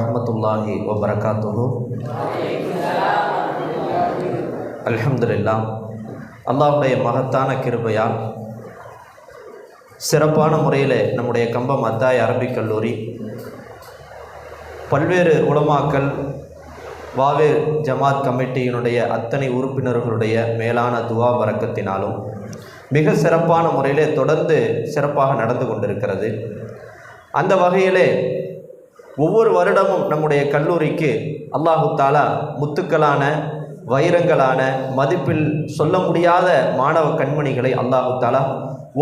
அஸ்ஸலாமு அலைக்கும் வரஹ்மத்துல்லாஹி வபரகாத்துஹு அல்ஹம்துலில்லாஹ் மகத்தான கிருபையால் சிறப்பான முறையில் நம்முடைய கம்பம் அத்தாய் அரபிக் கல்லூரி பல்வேறு உலமாக்கள் வாவேர் ஜமாத் கமிட்டியினுடைய அத்தனை உறுப்பினர்களுடைய மேலான துவா வரக்கத்தினாலும் மிக சிறப்பான முறையிலே தொடர்ந்து சிறப்பாக நடந்து கொண்டிருக்கிறது. அந்த வகையிலே ஒவ்வொரு வருடமும் நம்முடைய கல்லூரிக்கு அல்லாஹு தாலா முத்துக்களான வைரங்களான மதிப்பில் சொல்ல முடியாத மாணவ கண்மணிகளை அல்லாஹு தாலா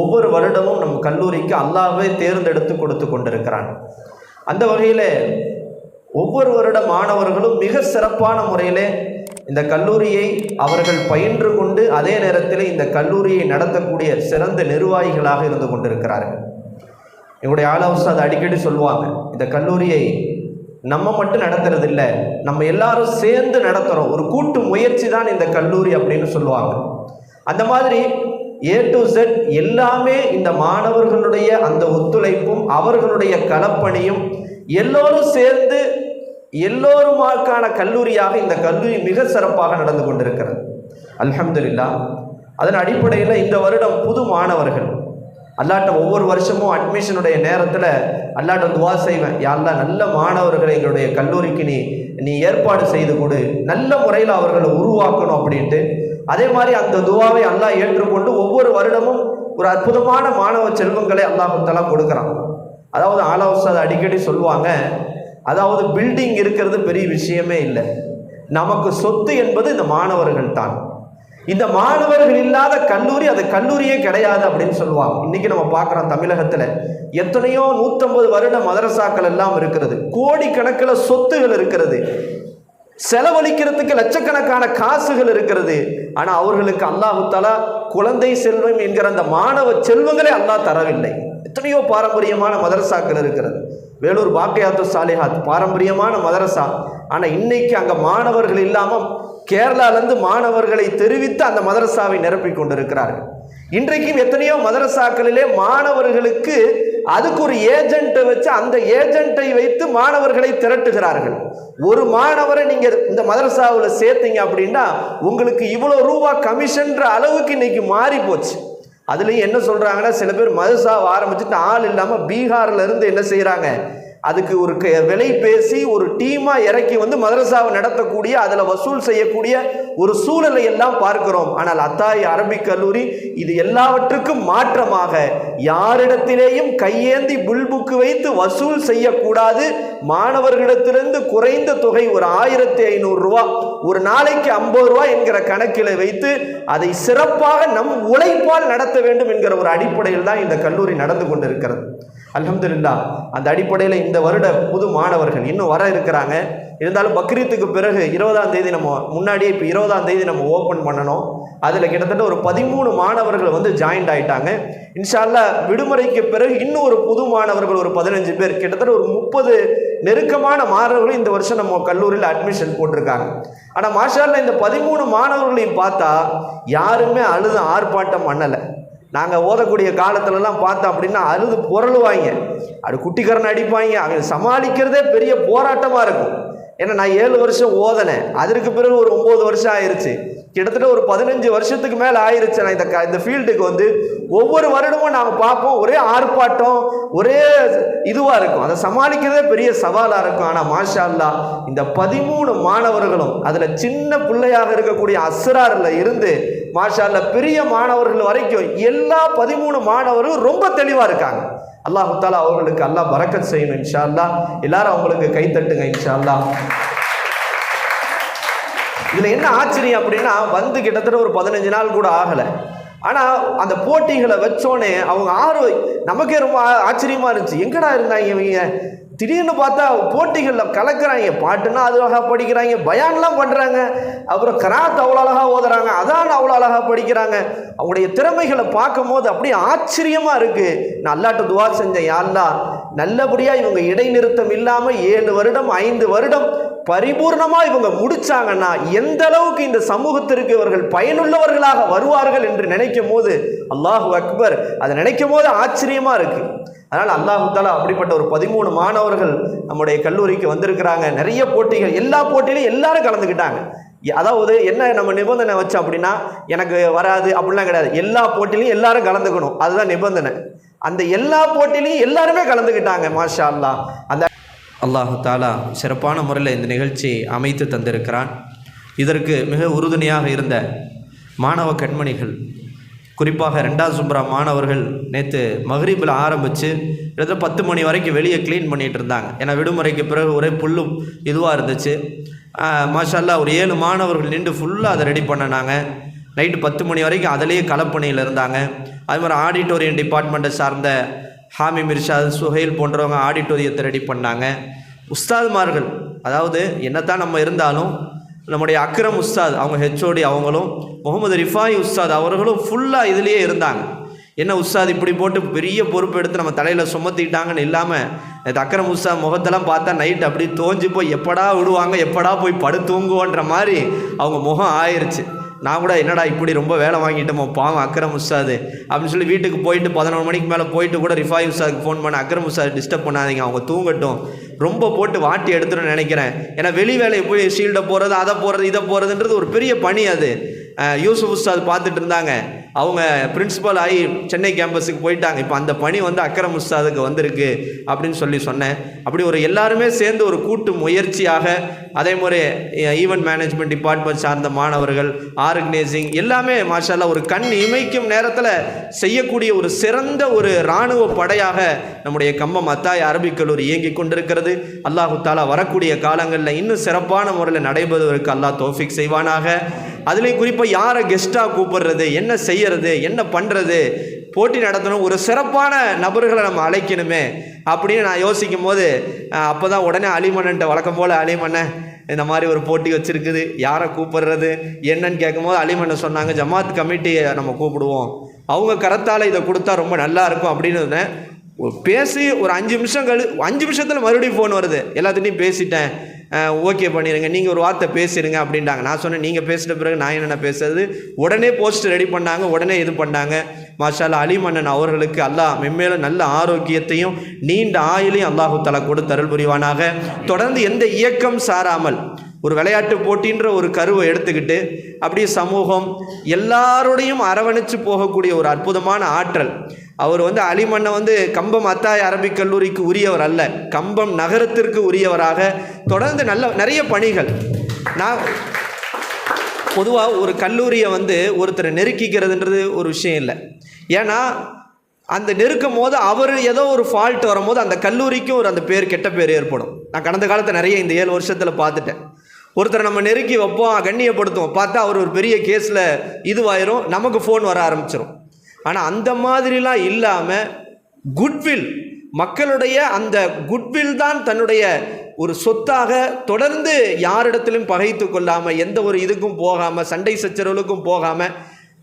ஒவ்வொரு வருடமும் நம் கல்லூரிக்கு அல்லாஹே தேர்ந்தெடுத்து கொடுத்து கொண்டிருக்கிறான். அந்த வகையில் ஒவ்வொரு வருட மாணவர்களும் மிக சிறப்பான முறையிலே இந்த கல்லூரியை அவர்கள் பயின்று கொண்டு அதே நேரத்தில் இந்த கல்லூரியை நடத்தக்கூடிய சிறந்த நிர்வாகிகளாக இருந்து கொண்டிருக்கிறார்கள். எங்களுடைய ஆலோசனை அடிக்கடி சொல்லுவாங்க இந்த கல்லூரியை நம்ம மட்டும் நடத்துறது இல்லை நம்ம எல்லாரும் சேர்ந்து நடத்துகிறோம் ஒரு கூட்டு முயற்சி தான் இந்த கல்லூரி அப்படின்னு சொல்லுவாங்க. அந்த மாதிரி ஏ டு செட் எல்லாமே இந்த மாணவர்களுடைய அந்த ஒத்துழைப்பும் அவர்களுடைய களப்பணியும் எல்லோரும் சேர்ந்து எல்லோருமாக்கான கல்லூரியாக இந்த கல்லூரி மிக சிறப்பாக நடந்து கொண்டிருக்கிறது. அலமதுல்லா அதன் அடிப்படையில் இந்த வருடம் புது மாணவர்கள் அல்லாட்ட ஒவ்வொரு வருஷமும் அட்மிஷனுடைய நேரத்தில் அல்லாட்ட துவா செய்வேன். யாரெல்லாம் நல்ல மாணவர்களை எங்களுடைய கல்லூரிக்கு நீ நீ ஏற்பாடு செய்து கொடு. நல்ல முறையில் அவர்களை உருவாக்கணும் அப்படின்ட்டு. அதே மாதிரி அந்த துவாவை அல்லாஹ் ஏற்றுக்கொண்டு ஒவ்வொரு வருடமும் ஒரு அற்புதமான மாணவ செல்வங்களை அல்லாஹுத்தலா கொடுக்குறான். அதாவது ஆலோசனை அடிக்கடி சொல்லுவாங்க அதாவது பில்டிங் இருக்கிறது பெரிய விஷயமே இல்லை. நமக்கு சொத்து என்பது இந்த மாணவர்கள் தான். இந்த மாணவர்கள் இல்லாத கல்லூரி அது கல்லூரியே கிடையாது அப்படின்னு சொல்லுவாங்க. இன்னைக்கு நம்ம பார்க்குறோம் தமிழகத்தில் எத்தனையோ நூற்றம்பது வருட மதரசாக்கள் எல்லாம் இருக்கிறது. கோடிக்கணக்கில் சொத்துகள் இருக்கிறது. செலவழிக்கிறதுக்கு லட்சக்கணக்கான காசுகள் இருக்கிறது. ஆனால் அவர்களுக்கு அல்லாஹுத்தாலா குழந்தை செல்வம் என்கிற அந்த மாணவ செல்வங்களே அல்லாஹ் தரவில்லை. எத்தனையோ பாரம்பரியமான மதரசாக்கள் இருக்கிறது. வேலூர் பாக்கியாத்து சாலிஹாத் பாரம்பரியமான மதரசா ஆனால் இன்னைக்கு அங்கே மாணவர்கள் இல்லாமல் கேரளாலேருந்து மாணவர்களை தெரிவித்து அந்த மதரசாவை நிரப்பிக் கொண்டிருக்கிறார்கள். இன்றைக்கும் எத்தனையோ மதரசாக்களிலே மாணவர்களுக்கு அதுக்கு ஒரு ஏஜென்ட்டை வச்சு அந்த ஏஜென்ட்டை வைத்து மாணவர்களை திரட்டுகிறார்கள். ஒரு மாணவரை நீங்கள் இந்த மதரசாவில் சேர்த்தீங்க அப்படின்னா உங்களுக்கு இவ்வளோ ரூபா கமிஷன்ற அளவுக்கு இன்னைக்கு மாறி போச்சு அதுலேயும் என்ன சொல்கிறாங்கன்னா சில பேர் மதுசாவை ஆரம்பிச்சுட்டு ஆள் இல்லாமல் பீகாரில் இருந்து என்ன செய்கிறாங்க அதுக்கு ஒரு விலை பேசி ஒரு டீமாக இறக்கி வந்து மதரசாவை நடத்தக்கூடிய அதில் வசூல் செய்யக்கூடிய ஒரு சூழலை எல்லாம் பார்க்கிறோம். ஆனால் அத்தாய் அரபிக் கல்லூரி இது எல்லாவற்றுக்கும் மாற்றமாக. யாரிடத்திலேயும் கையேந்தி புல்புக்கு வைத்து வசூல் செய்யக்கூடாது. மாணவர்களிடத்திலிருந்து குறைந்த தொகை ஒரு ஆயிரத்தி ஐநூறு ரூபா ஒரு நாளைக்கு ஐம்பது ரூபா என்கிற கணக்கில் வைத்து அதை சிறப்பாக நம் உழைப்பால் நடத்த வேண்டும் என்கிற ஒரு அடிப்படையில் தான் இந்த கல்லூரி நடந்து கொண்டிருக்கிறது. அலமதுல்லா அந்த அடிப்படையில் இந்த வருட புது மாணவர்கள் இன்னும் வர இருக்கிறாங்க. இருந்தாலும் பக்ரீத்துக்கு பிறகு இருபதாம் தேதி நம்ம முன்னாடியே இப்போ இருபதாம் தேதி நம்ம ஓப்பன் பண்ணணும். அதில் கிட்டத்தட்ட ஒரு பதிமூணு மாணவர்கள் வந்து ஜாயின்ட் ஆகிட்டாங்க இன்ஷால்லா விடுமுறைக்கு பிறகு இன்னும் ஒரு புது மாணவர்கள் ஒரு பதினஞ்சு பேர் கிட்டத்தட்ட ஒரு முப்பது நெருக்கமான மாணவர்களும் இந்த வருஷம் நம்ம கல்லூரியில் அட்மிஷன் போட்டிருக்காங்க. ஆனால் மாஷா இந்த பதிமூணு மாணவர்களையும் பார்த்தா யாருமே அழுது ஆர்ப்பாட்டம் பண்ணலை. நாங்கள் ஓதக்கூடிய காலத்துலலாம் பார்த்தோம் அப்படின்னா அழுது புரளுவாங்க அது குட்டிக்கரன் அடிப்பாங்க. அவங்க சமாளிக்கிறதே பெரிய போராட்டமாக இருக்கும். ஏன்னா நான் ஏழு வருஷம் ஓதனேன். அதற்கு பிறகு ஒரு ஒம்பது வருஷம் ஆயிருச்சு. கிட்டத்தட்ட ஒரு பதினஞ்சு வருஷத்துக்கு மேலே ஆயிருச்சு நான் இந்த க இந்த ஃபீல்டுக்கு வந்து. ஒவ்வொரு வருடமும் நாங்கள் பார்ப்போம். ஒரே ஆர்ப்பாட்டம் ஒரே இதுவாக இருக்கும். அதை சமாளிக்கிறதே பெரிய சவாலாக இருக்கும். ஆனால் மாஷா அல்லா இந்த பதிமூணு மாணவர்களும் அதில் சின்ன பிள்ளையாக இருக்கக்கூடிய அஸ்ராரில் இருந்து மாஷா அல்லா பெரிய மாணவர்கள் வரைக்கும் எல்லா பதிமூணு மாணவர்களும் ரொம்ப தெளிவாக இருக்காங்க. அல்லாஹு தாலா அவர்களுக்கு அல்லா பறக்கத் செய்யணும் இன்ஷா அல்லா எல்லாரும் அவங்களுக்கு கை தட்டுங்க இன்ஷா அல்லா இதில் என்ன ஆச்சரியம் அப்படின்னா வந்து கிட்டத்தட்ட ஒரு பதினஞ்சு நாள் கூட ஆகலை. ஆனால் அந்த போட்டிகளை வச்சோன்னே அவங்க ஆர்வம் நமக்கே ரொம்ப ஆச்சரியமாக இருந்துச்சு. எங்கடா இருந்தாங்க இவங்க? திடீர்னு பார்த்தா போட்டிகளில் கலக்கிறாங்க பாட்டுன்னா அது அழகாக படிக்கிறாங்க பயான்லாம் பண்ணுறாங்க அப்புறம் கராத் அவ்வளோ அழகாக ஓதுறாங்க அதான் அவ்வளோ அழகாக படிக்கிறாங்க. அவங்களுடைய திறமைகளை பார்க்கும்போது அப்படியே ஆச்சரியமாக இருக்குது நான் அல்லாட்ட துவா செஞ்சேன் யாருலா நல்லபடியாக இவங்க இடைநிறுத்தம் இல்லாமல் ஏழு வருடம் ஐந்து வருடம் பரிபூர்ணமாக இவங்க முடிச்சாங்கன்னா எந்த அளவுக்கு இந்த சமூகத்திற்கு இவர்கள் பயனுள்ளவர்களாக வருவார்கள் என்று நினைக்கும் போது அல்லாஹு அக்பர் அதை நினைக்கும் போது ஆச்சரியமா இருக்கு. அதனால் அல்லாஹு தாலா அப்படிப்பட்ட ஒரு பதிமூணு மாணவர்கள் நம்முடைய கல்லூரிக்கு வந்திருக்கிறாங்க. நிறைய போட்டிகள் எல்லா போட்டியிலும் எல்லாரும் கலந்துக்கிட்டாங்க. அதாவது என்ன நம்ம நிபந்தனை வச்சோம் அப்படின்னா எனக்கு வராது அப்படிலாம் கிடையாது. எல்லா போட்டிலையும் எல்லாரும் கலந்துக்கணும். அதுதான் நிபந்தனை. அந்த எல்லா போட்டிலையும் எல்லாருமே கலந்துக்கிட்டாங்க மாஷா அல்லா அந்த அல்லாஹு தாலா சிறப்பான முறையில் இந்த நிகழ்ச்சி அமைத்து தந்திருக்கிறான். இதற்கு மிக உறுதுணையாக இருந்த மாணவ கண்மணிகள் குறிப்பாக ரெண்டாவது சுப்ரா மாணவர்கள் நேற்று மகரீபில் ஆரம்பித்து கிட்டத்தட்ட பத்து மணி வரைக்கும் வெளியே க்ளீன் பண்ணிகிட்டு இருந்தாங்க. ஏன்னா விடுமுறைக்கு பிறகு ஒரே புல்லும் இதுவாக இருந்துச்சு. மாஷல்லா ஒரு ஏழு மாணவர்கள் நின்று ஃபுல்லாக அதை ரெடி பண்ணினாங்க. நைட்டு பத்து மணி வரைக்கும் அதிலேயே களப்பணியில் இருந்தாங்க. அது மாதிரி ஆடிட்டோரியம் டிபார்ட்மெண்ட்டை சார்ந்த ஹாமி மிர்ஷாத் சுஹைல் போன்றவங்க ஆடிட்டோரியத்தை ரெடி பண்ணாங்க. உஸ்தாதுமார்கள் அதாவது என்னத்தான் நம்ம இருந்தாலும் நம்முடைய அக்ரம் உஸ்தாத் அவங்க ஹெச்ஓடி அவங்களும் முகமது ரிஃபாய் உஸ்தாத் அவர்களும் ஃபுல்லாக இதுலேயே இருந்தாங்க. என்ன உஸ்தாத் இப்படி போட்டு பெரிய பொறுப்பு எடுத்து நம்ம தலையில் சுமத்திக்கிட்டாங்கன்னு இல்லாமல் நேற்று அக்ரம் உஸ்தாத் முகத்தெல்லாம் பார்த்தா நைட் அப்படி தோஞ்சு போய் எப்படா விடுவாங்க எப்படா போய் படு தூங்குவோன்ற மாதிரி அவங்க முகம் ஆயிருச்சு. நான் கூட என்னடா இப்படி ரொம்ப வேலை வாங்கிட்டோமோ? பாவம் அக்ரம் உஸ்தாது. அப்படின்னு சொல்லி வீட்டுக்கு போயிட்டு பதினொரு மணிக்கு மேலே போயிட்டு கூட ரிஃபாய் உஸ்தாதுக்கு ஃபோன் பண்ண அக்ரம் உஸ்தாது டிஸ்டர்ப் பண்ணாதீங்க அவங்க தூங்கட்டும். ரொம்ப போட்டு வாட்டி எடுத்துடும் நினைக்கிறேன். ஏன்னா வெளி வேலையை போய் ஷீல்டை போகிறது அதை போகிறது இதை போகிறதுன்றது ஒரு பெரிய பணி அது. யூசுஃப் உஸ்தாது பார்த்துட்டு இருந்தாங்க. அவங்க பிரின்சிபல் ஆகி சென்னை கேம்பஸுக்கு போயிட்டாங்க. இப்போ அந்த பணி வந்து அக்கரம் உஸ்தாதுக்கு வந்திருக்கு அப்படின்னு சொல்லி சொன்னேன். அப்படி ஒரு எல்லாருமே சேர்ந்து ஒரு கூட்டு முயற்சியாக அதே மாதிரி ஈவெண்ட் மேனேஜ்மெண்ட் டிபார்ட்மெண்ட் சார்ந்த மாணவர்கள் ஆர்கனைசிங் எல்லாமே மாஷால ஒரு கண் இமைக்கும் நேரத்தில் செய்யக்கூடிய ஒரு சிறந்த ஒரு இராணுவ படையாக நம்முடைய கம்பம் அத்தாய் அரபிக் கல்லூரி இயங்கிக் கொண்டிருக்கிறது. அல்லாஹு தாலா வரக்கூடிய காலங்களில் இன்னும் சிறப்பான முறையில் நடைபெறுவதற்கு அல்லாஹ் தோஃபிக் செய்வானாக. அதுலேயும் குறிப்பாக யாரை கெஸ்ட்டாக கூப்பிடுறது என்ன செய்ய செய்கிறது என்ன பண்ணுறது போட்டி நடத்தணும் ஒரு சிறப்பான நபர்களை நம்ம அழைக்கணுமே அப்படின்னு நான் யோசிக்கும் போது அப்போ தான் உடனே அலிமன்னன்ட்ட வழக்கம் போல் அலிமன்னன் இந்த மாதிரி ஒரு போட்டி வச்சுருக்குது யாரை கூப்பிடுறது என்னன்னு கேட்கும்போது அலிமன்னன் சொன்னாங்க ஜமாத் கமிட்டியை நம்ம கூப்பிடுவோம். அவங்க கரத்தால் இதை கொடுத்தா ரொம்ப நல்லா இருக்கும் அப்படின்னு பேசி ஒரு அஞ்சு நிமிஷம் கழு அஞ்சு நிமிஷத்தில் மறுபடியும் ஃபோன் வருது. எல்லாத்துட்டையும் பேசிட்டேன். ஓகே பண்ணிடுங்க நீங்கள் ஒரு வார்த்தை பேசிடுங்க அப்படின்ட்டாங்க நான் சொன்னேன் நீங்கள் பேசின பிறகு நான் என்னென்ன பேசுறது? உடனே போஸ்ட் ரெடி பண்ணாங்க உடனே இது பண்ணாங்க. மாஷால்லா அலிமன்னன் அவர்களுக்கு அல்லாஹ் மென்மேலும் நல்ல ஆரோக்கியத்தையும் நீண்ட ஆயுளையும் அல்லாஹு தலா கொடுத்து புரிவானாக. தொடர்ந்து எந்த இயக்கம் சாராமல் ஒரு விளையாட்டு போட்டின்ற ஒரு கருவை எடுத்துக்கிட்டு அப்படியே சமூகம் எல்லாரோடையும் அரவணைச்சு போகக்கூடிய ஒரு அற்புதமான ஆற்றல். அவர் வந்து அலிமண்ணை வந்து கம்பம் அத்தாய் அரபிக் கல்லூரிக்கு உரியவர் அல்ல. கம்பம் நகரத்திற்கு உரியவராக தொடர்ந்து நல்ல நிறைய பணிகள். நான் பொதுவாக ஒரு கல்லூரியை வந்து ஒருத்தரை நெருக்கிக்கிறதுன்றது ஒரு விஷயம் இல்லை. ஏன்னா அந்த நெருக்கும் போது அவர் ஏதோ ஒரு ஃபால்ட் வரும்போது அந்த கல்லூரிக்கும் ஒரு அந்த பேர் கெட்ட பேர் ஏற்படும். நான் கடந்த காலத்தை நிறைய இந்த ஏழு வருஷத்தில் பார்த்துட்டேன். ஒருத்தரை நம்ம நெருக்கி வைப்போம் கண்ணியப்படுத்துவோம் பார்த்தா அவர் ஒரு பெரிய கேஸில் இதுவாயிரும் நமக்கு ஃபோன் வர ஆரம்பிச்சிடும் ஆனால் அந்த மாதிரிலாம் இல்லாமல் குட்வில் மக்களுடைய அந்த குட்வில் தான் தன்னுடைய ஒரு சொத்தாக தொடர்ந்து யாரிடத்திலும் பகைத்து கொள்ளாமல் எந்த ஒரு இதுக்கும் போகாமல் சண்டை சச்சரவுகளுக்கும் போகாமல்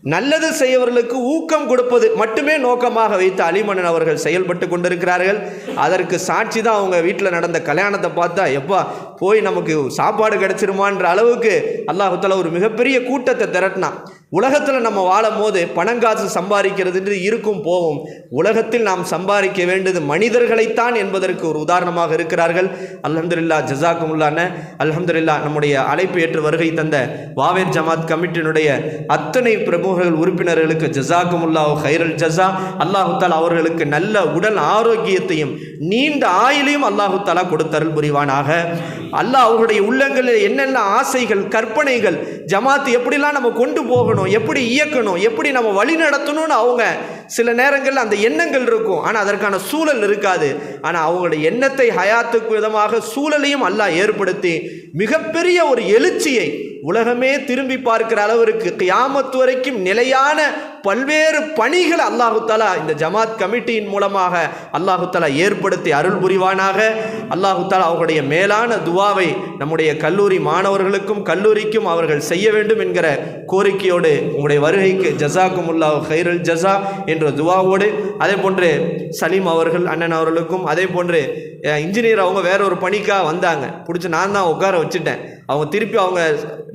நல்லது செய்யவர்களுக்கு ஊக்கம் கொடுப்பது மட்டுமே நோக்கமாக வைத்து அலிமன்னன் அவர்கள் செயல்பட்டு கொண்டிருக்கிறார்கள். அதற்கு சாட்சி தான் அவங்க வீட்டில் நடந்த கல்யாணத்தை பார்த்தா எப்பா போய் நமக்கு சாப்பாடு கிடச்சிருமான்ற அளவுக்கு அல்லாஹுத்தால ஒரு மிகப்பெரிய கூட்டத்தை திரட்டினான். உலகத்தில் நம்ம வாழும் போது பணங்காசு சம்பாதிக்கிறதுன்றது இருக்கும் போகும் உலகத்தில் நாம் சம்பாதிக்க வேண்டியது மனிதர்களைத்தான் என்பதற்கு ஒரு உதாரணமாக இருக்கிறார்கள். அல்ஹம்துலில்லா ஜசாக்குமுல்லான அலமதுல்லா நம்முடைய அழைப்பு ஏற்று வருகை தந்த வாவேர் ஜமாத் கமிட்டினுடைய அத்தனை பிரமுகர்கள் உறுப்பினர்களுக்கு ஜசாக்குமுல்லா ஹைரல் ஜசா அல்லாஹுத்தால் அவர்களுக்கு நல்ல உடல் ஆரோக்கியத்தையும் நீண்ட ஆயுளையும் அல்லாஹுத்தாலா கொடுத்தருள் புரிவானாக. அல்லாஹ் அவர்களுடைய உள்ளங்களில் என்னென்ன ஆசைகள் கற்பனைகள் ஜமாத்து எப்படிலாம் நம்ம கொண்டு போகணும் எப்படி இயக்கணும் எப்படி நம்ம வழி நடத்தணும்னு அவங்க சில நேரங்களில் அந்த எண்ணங்கள் இருக்கும். ஆனால் அதற்கான சூழல் இருக்காது. ஆனால் அவங்களுடைய எண்ணத்தை ஹயாத்துக்கு விதமாக சூழலையும் அல்லாஹ் ஏற்படுத்தி மிகப்பெரிய ஒரு எழுச்சியை உலகமே திரும்பி பார்க்கிற அளவிற்கு கியாமத்து வரைக்கும் நிலையான பல்வேறு பணிகளை அல்லாஹு தாலா இந்த ஜமாத் கமிட்டியின் மூலமாக அல்லாஹு தாலா ஏற்படுத்தி அருள் புரிவானாக. அல்லாஹு தாலா அவர்களுடைய மேலான துவாவை நம்முடைய கல்லூரி மாணவர்களுக்கும் கல்லூரிக்கும் அவர்கள் செய்ய வேண்டும் என்கிற கோரிக்கையோடு உங்களுடைய வருகைக்கு ஜசாக்கும் உல்லாஹ் ஹைரல் ஜசா என்ற துவாவோடு அதே போன்று சலீம் அவர்கள் அண்ணன் அவர்களுக்கும் அதே போன்று இன்ஜினியர் அவங்க வேற ஒரு பணிக்காக வந்தாங்க. பிடிச்சி நான் தான் உட்கார வச்சுட்டேன். அவங்க திருப்பி அவங்க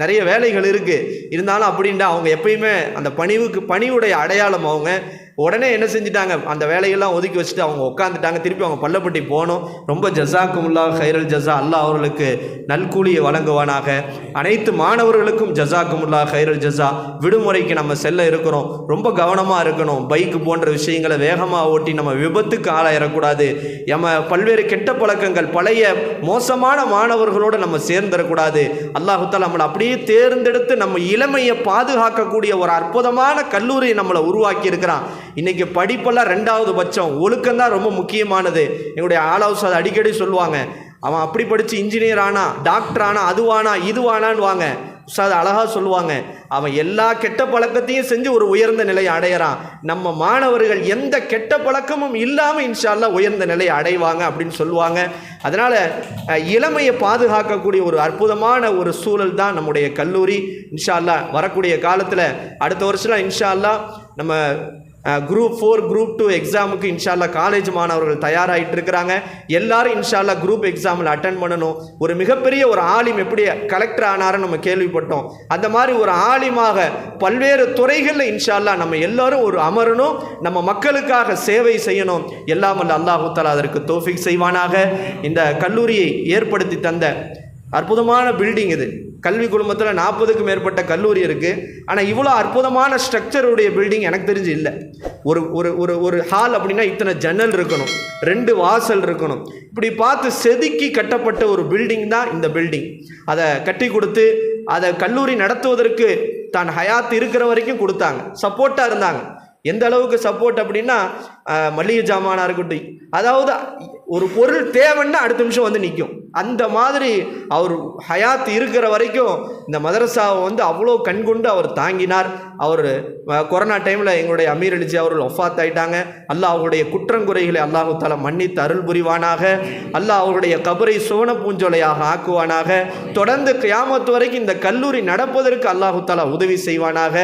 நிறைய வேலைகள் இருக்குது இருந்தாலும் அப்படின்ட்டு அவங்க எப்பயுமே அந்த பணிவுக்கு அடையாளம் அவங்க. உடனே என்ன செஞ்சிட்டாங்க? அந்த வேலையெல்லாம் ஒதுக்கி வச்சுட்டு அவங்க உட்காந்துட்டாங்க திருப்பி அவங்க பள்ளப்பட்டி போகணும் ரொம்ப ஜசாக்குமுல்லா ஹைரல் ஜஸா. அல்லாஹ் அவர்களுக்கு நல்கூலியை வழங்குவானாக. அனைத்து மாணவர்களுக்கும் ஜசாக்குமுல்லா ஹைரல் ஜஸா. விடுமுறைக்கு நம்ம செல்ல இருக்கிறோம். ரொம்ப கவனமாக இருக்கணும். பைக்கு போன்ற விஷயங்களை வேகமாக ஓட்டி நம்ம விபத்துக்கு ஆளாயிடக்கூடாது நம்ம பல்வேறு கெட்ட பழக்கங்கள் பழைய மோசமான மாணவர்களோடு நம்ம சேர்ந்துடக்கூடாது அல்லாஹுத்தால் நம்மளை அப்படியே தேர்ந்தெடுத்து நம்ம இளமையை பாதுகாக்கக்கூடிய ஒரு அற்புதமான கல்லூரியை நம்மளை உருவாக்கி இருக்கிறான் இன்னைக்கு படிப்பெல்லாம் ரெண்டாவது பட்சம். ஒழுக்கம் தான் ரொம்ப முக்கியமானது. எங்களுடைய ஆலோசனை அடிக்கடி சொல்லுவாங்க. அவன் அப்படி படித்து இன்ஜினியர் ஆனா டாக்டர் ஆனா அதுவானா இதுவானான்னு வாங்க உஸ்தாது அழகாக சொல்லுவாங்க. அவன் எல்லா கெட்ட பழக்கத்தையும் செஞ்சு ஒரு உயர்ந்த நிலையை அடையிறான். நம்ம மாணவர்கள் எந்த கெட்ட பழக்கமும் இல்லாமல் இன்ஷால்லா உயர்ந்த நிலையை அடைவாங்க அப்படின்னு சொல்லுவாங்க. அதனால் இளமையை பாதுகாக்கக்கூடிய ஒரு அற்புதமான ஒரு சூழல் தான் நம்முடைய கல்லூரி. இன்ஷால்லா வரக்கூடிய காலத்தில் அடுத்த வருஷம் இன்ஷால்லா நம்ம குரூப் ஃபோர் குரூப் டூ எக்ஸாமுக்கு இன்ஷால்லா காலேஜ் மாணவர்கள் தயாராகிட்டு இருக்கிறாங்க. எல்லாரும் இன்ஷால்லா குரூப் எக்ஸாமில் அட்டன் பண்ணணும். ஒரு மிகப்பெரிய ஒரு ஆலிம் எப்படி கலெக்டர் ஆனாருன்னு நம்ம கேள்விப்பட்டோம். அந்த மாதிரி ஒரு ஆலிமாக பல்வேறு துறைகளில் இன்ஷால்லா நம்ம எல்லாரும் ஒரு அமரணும். நம்ம மக்களுக்காக சேவை செய்யணும். எல்லாம் அல்ல அல்லாஹூத்தாலா அதற்கு தோஃபிக் செய்வானாக. இந்த கல்லூரியை ஏற்படுத்தி தந்த அற்புதமான பில்டிங் இது. கல்வி குழுமத்தில் நாற்பதுக்கும் மேற்பட்ட கல்லூரி இருக்குது ஆனால் இவ்வளோ அற்புதமான ஸ்ட்ரக்சருடைய பில்டிங் எனக்கு தெரிஞ்சு இல்லை. ஒரு ஒரு ஒரு ஒரு ஹால் அப்படின்னா இத்தனை ஜன்னல் இருக்கணும். ரெண்டு வாசல் இருக்கணும். இப்படி பார்த்து செதுக்கி கட்டப்பட்ட ஒரு பில்டிங் தான் இந்த பில்டிங் அதை கட்டி கொடுத்து அதை கல்லூரி நடத்துவதற்கு தான் ஹயாத் இருக்கிற வரைக்கும் கொடுத்தாங்க. சப்போர்ட்டாக இருந்தாங்க. எந்த அளவுக்கு சப்போர்ட் அப்படின்னா மளிகை ஜாமானாக இருக்கட்டும். அதாவது ஒரு பொருள் தேவைன்னா அடுத்த நிமிஷம் வந்து நிற்கும் அந்த மாதிரி அவர் ஹயாத் இருக்கிற வரைக்கும் இந்த மதரசாவை வந்து அவ்வளோ கண்கொண்டு அவர் தாங்கினார். அவர் கொரோனா டைமில் எங்களுடைய அமீர் அலிஜி அவர்கள் ஒஃபாத் ஆயிட்டாங்க அல்லாஹ் அவருடைய குற்றங்குறைகளை அல்லாஹு தாலா மன்னித்து அருள் புரிவானாக. அல்லாஹ் அவருடைய கபரை சுவன பூஞ்சோலையாக ஆக்குவானாக. தொடர்ந்து கியாமத்து வரைக்கும் இந்த கல்லூரி நடப்பதற்கு அல்லாஹு தாலா உதவி செய்வானாக.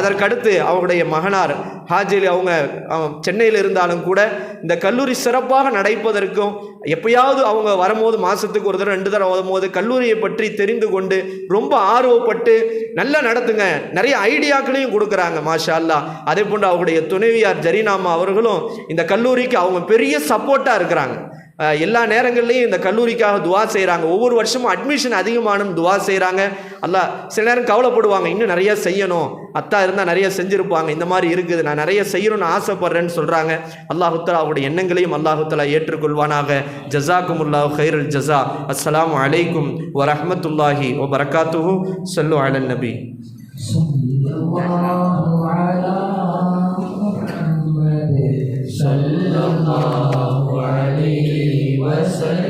அதற்கடுத்து அவருடைய மகனார் ஹாஜிலி அவங்க சென்னையில் இருந்தாலும் கூட இந்த கல்லூரி சிறப்பாக நடைப்பதற்கும் எப்பயாவது அவங்க வரும்போது மாதத்துக்கு ஒரு தடவை ரெண்டு தடவை வரும்போது கல்லூரியை பற்றி தெரிந்து கொண்டு ரொம்ப ஆர்வப்பட்டு நல்லா நடத்துங்க. நிறைய ஐடியாக்களையும் கொடுக்குறாங்க மாஷா அல்லா அதே போன்று அவருடைய துணைவியார் ஜரீனாமா அவர்களும் இந்த கல்லூரிக்கு அவங்க பெரிய சப்போர்ட்டாக இருக்கிறாங்க. எல்லா நேரங்கள்லையும் இந்த கல்லூரிக்காக துவா செய்கிறாங்க ஒவ்வொரு வருஷமும் அட்மிஷன் அதிகமானும் துவா செய்கிறாங்க அல்ல சில நேரம் கவலைப்படுவாங்க. இன்னும் நிறைய செய்யணும். அத்தா இருந்தால் நிறைய செஞ்சுருப்பாங்க. இந்த மாதிரி இருக்குது. நான் நிறைய செய்யணும்னு ஆசைப்படுறேன்னு சொல்கிறாங்க அல்லாஹுத்தலா அவருடைய எண்ணங்களையும் அல்லாஹுத்தலா ஏற்றுக்கொள்வானாக. ஜசாக்குமுல்லா ஹைருல் ஜஸா. அஸ்லாம் அலைக்கும் வரஹ்மத்துல்லாஹி ஓ பரக்காத்துஹு சொல்லு அலன் நபி. I'm sorry.